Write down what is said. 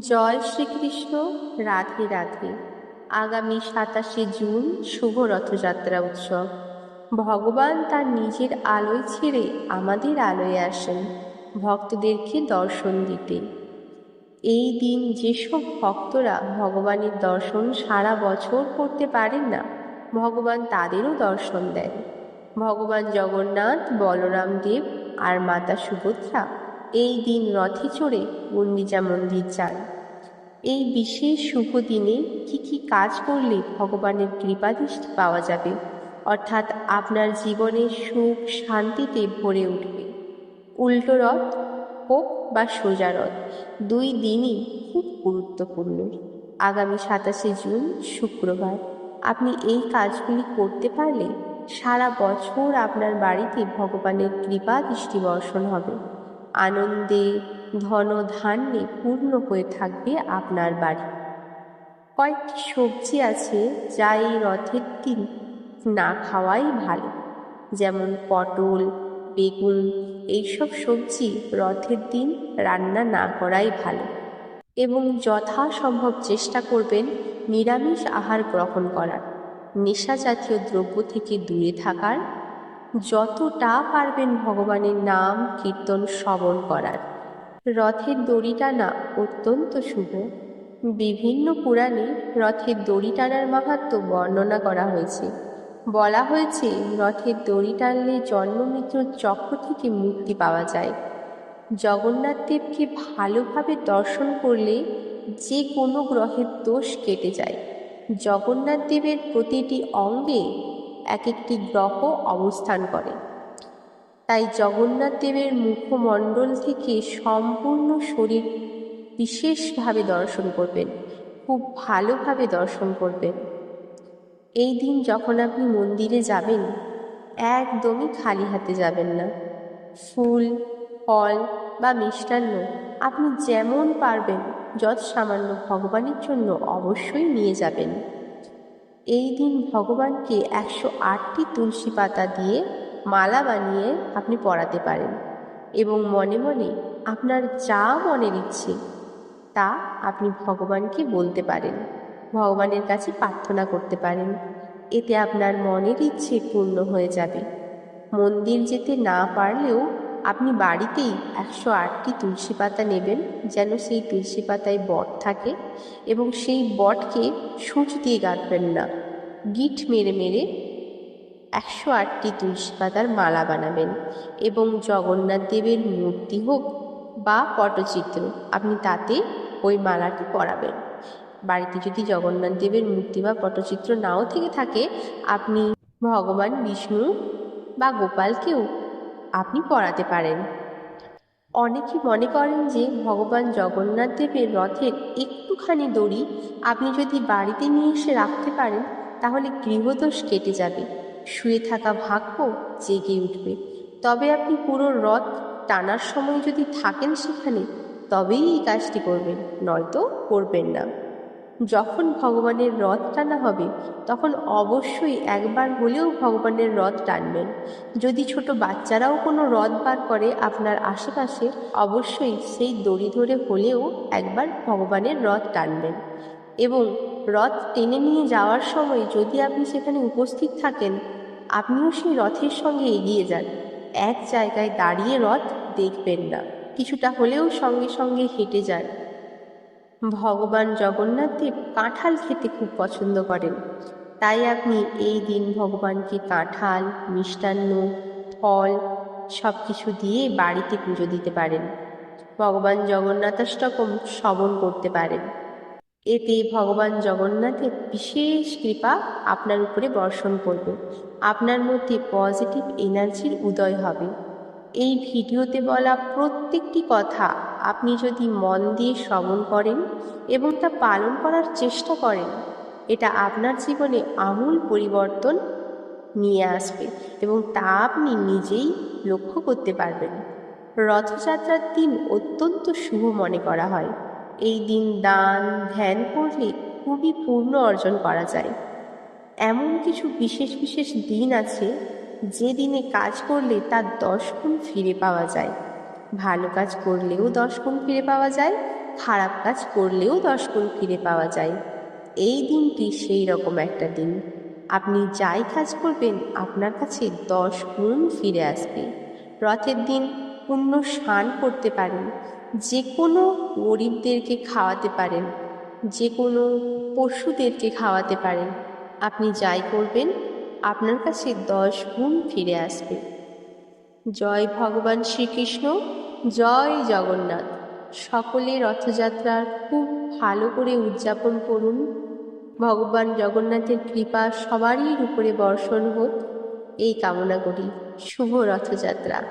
জয় শ্রীকৃষ্ণ, রাধে রাধে। আগামী সাতাশে জুন শুভ রথযাত্রা উৎসব। ভগবান তার নিজের আলোয় ছেড়ে আমাদের আলোয় আসেন। ভক্তদেরকে দর্শন দিতে। এই দিন যেসব ভক্তরা ভগবানের দর্শন সারা বছর করতে পারেন না, ভগবান তাদেরও দর্শন দেন। ভগবান জগন্নাথ, বলরাম দেব আর মাতা সুভদ্রা এই দিন রথে চড়ে গুন্ডিচা মন্দির যান। এই বিশেষ শুভ দিনে কি কি কাজ করলে ভগবানের কৃপাদৃষ্টি পাওয়া যাবে? অর্থাৎ আপনার জীবনে সুখ শান্তিতে ভরে উঠবে। উল্টো রথ হোক বা সোজা রথ দুই দিনই খুব গুরুত্বপূর্ণ। আগামী সাতাশে জুন, শুক্রবার। আপনি এই কাজগুলি করতে পারলে সারা বছর আপনার বাড়িতে ভগবানের কৃপা দৃষ্টি বর্ষণ হবে। আনন্দে ধন ধান্যে পূর্ণ হয়ে থাকবে আপনার বাড়ি। কয়েকটি সবজি আছে যা এই রথের দিন না খাওয়াই ভালো। যেমন পটল, বেগুন, এইসব সবজি রথের দিন রান্না না করাই ভালো। এবং যথাসম্ভব চেষ্টা করবেন নিরামিষ আহার গ্রহণ করার। নেশা জাতীয় দ্রব্য থেকে দূরে থাকার যতটা পারবেন ভগবানের নাম কীর্তন শ্রবণ করার। রথের দড়ি টানা অত্যন্ত শুভ। বিভিন্ন পুরাণে রথের দড়ি টানার মাহাত্ম বর্ণনা করা হয়েছে। বলা হয়েছে, রথের দড়ি টানলে জন্মমৃত্যুর চক্র থেকে মুক্তি পাওয়া যায়। জগন্নাথ দেবকে ভালোভাবে দর্শন করলে যে কোনো গ্রহের দোষ কেটে যায়। জগন্নাথ দেবের প্রতিটি অঙ্গে এক একটি গ্রহ অবস্থান করে। তাই জগন্নাথ দেবের মুখমণ্ডল থেকে সম্পূর্ণ শরীর বিশেষভাবে দর্শন করবেন, খুব ভালোভাবে দর্শন করবেন। এই দিন যখন আপনি মন্দিরে যাবেন, একদমই খালি হাতে যাবেন না। ফুল, ফল বা মিষ্টান্ন আপনি যেমন পারবেন যত সামান্য ভগবানের জন্য অবশ্যই নিয়ে যাবেন। এই দিন ভগবানকে একশো আটটি তুলসী পাতা দিয়ে মালা বানিয়ে আপনি পরাতে পারেন এবং মনে মনে আপনার যা মনের ইচ্ছে তা আপনি ভগবানকে বলতে পারেন, ভগবানের কাছে প্রার্থনা করতে পারেন। এতে আপনার মনের ইচ্ছে পূর্ণ হয়ে যাবে। মন্দির যেতে না পারলেও আপনি বাড়িতেই একশো আটটি তুলসী পাতা নেবেন যেন সেই তুলসী পাতায় বট থাকে এবং সেই বটকে সূচ দিয়ে গাঁথবেন না। গিট মেরে মেরে একশো আটটি তুলসী পাতার মালা বানাবেন এবং জগন্নাথ দেবের মূর্তি হোক বা পটচিত্র, আপনি তাতে ওই মালাটি পরাবেন। বাড়িতে যদি জগন্নাথ দেবের মূর্তি বা পটচিত্র নাও থেকে থাকে, আপনি ভগবান বিষ্ণু বা গোপালকেও আপনি পড়াতে পারেন। অনেকে মনে করেন যে ভগবান জগন্নাথ দেবের রথের একটুখানি দড়ি আপনি যদি বাড়িতে নিয়ে এসে রাখতে পারেন, তাহলে গৃহদোষ কেটে যাবে। শুয়ে থাকা ভাগ্য জেগে উঠবে। তবে আপনি পুরো রথ টানার সময় যদি থাকেন সেখানে, তবেই এই কাজটি করবেন, নয়তো করবেন না। যখন ভগবানের রথ টানা হবে, তখন অবশ্যই একবার হলেও ভগবানের রথ টানবেন। যদি ছোট বাচ্চারাও কোনো রথ বার করে আপনার আশেপাশে, অবশ্যই সেই দড়ি ধরে হলেও একবার ভগবানের রথ টানবেন। এবং রথ টেনে নিয়ে যাওয়ার সময় যদি আপনি সেখানে উপস্থিত থাকেন, আপনিও সেই রথের সঙ্গে এগিয়ে যান। এক জায়গায় দাঁড়িয়ে রথ দেখবেন না। কিছুটা হলেও সঙ্গে সঙ্গে হেঁটে যান। ভগবান জগন্নাথ দেব কাঁঠাল খেতে খুব পছন্দ করেন। তাই আপনি এই দিন ভগবানকে কাঁঠাল, মিষ্টান্ন, ফল সব কিছু দিয়ে বাড়িতে পুজো দিতে পারেন। ভগবান জগন্নাথাষ্টকম শ্রবণ করতে পারেন। এতে ভগবান জগন্নাথের বিশেষ কৃপা আপনার উপরে বর্ষণ করবে। আপনার মধ্যে পজিটিভ এনার্জির উদয় হবে। এই ভিডিওতে বলা প্রত্যেকটি কথা আপনি যদি মন দিয়ে শ্রবণ করেন এবং তা পালন করার চেষ্টা করেন, এটা আপনার জীবনে আমূল পরিবর্তন নিয়ে আসবে এবং তা আপনি নিজেই লক্ষ্য করতে পারবেন। রথযাত্রার দিন অত্যন্ত শুভ মনে করা হয়। এই দিন দান, ধ্যান করলে খুবই পূর্ণ অর্জন করা যায়। এমন কিছু বিশেষ বিশেষ দিন আছে যে দিনে কাজ করলে তার দশ গুণ ফিরে পাওয়া যায়। ভালো কাজ করলেও দশ গুণ ফিরে পাওয়া যায়, খারাপ কাজ করলেও দশ গুণ ফিরে পাওয়া যায়। এই দিনটি সেই রকম একটা দিন। আপনি যাই কাজ করবেন, আপনার কাছে দশ গুণ ফিরে আসবে। রথের দিন পুণ্য স্নান করতে পারেন। যে কোনো গরিবদেরকে খাওয়াতে পারেন। যে কোনো পশুদেরকে খাওয়াতে পারেন। আপনি যাই করবেন, আপনার কাছে দশ গুণ ফিরে আসবে। জয় ভগবান শ্রীকৃষ্ণ। জয় জগন্নাথ। সকলে রথযাত্রার খুব ভালো করে উদযাপন করুন। ভগবান জগন্নাথের কৃপা সবারই উপরে বর্ষণ হোক। এই কামনা করি। শুভ রথযাত্রা।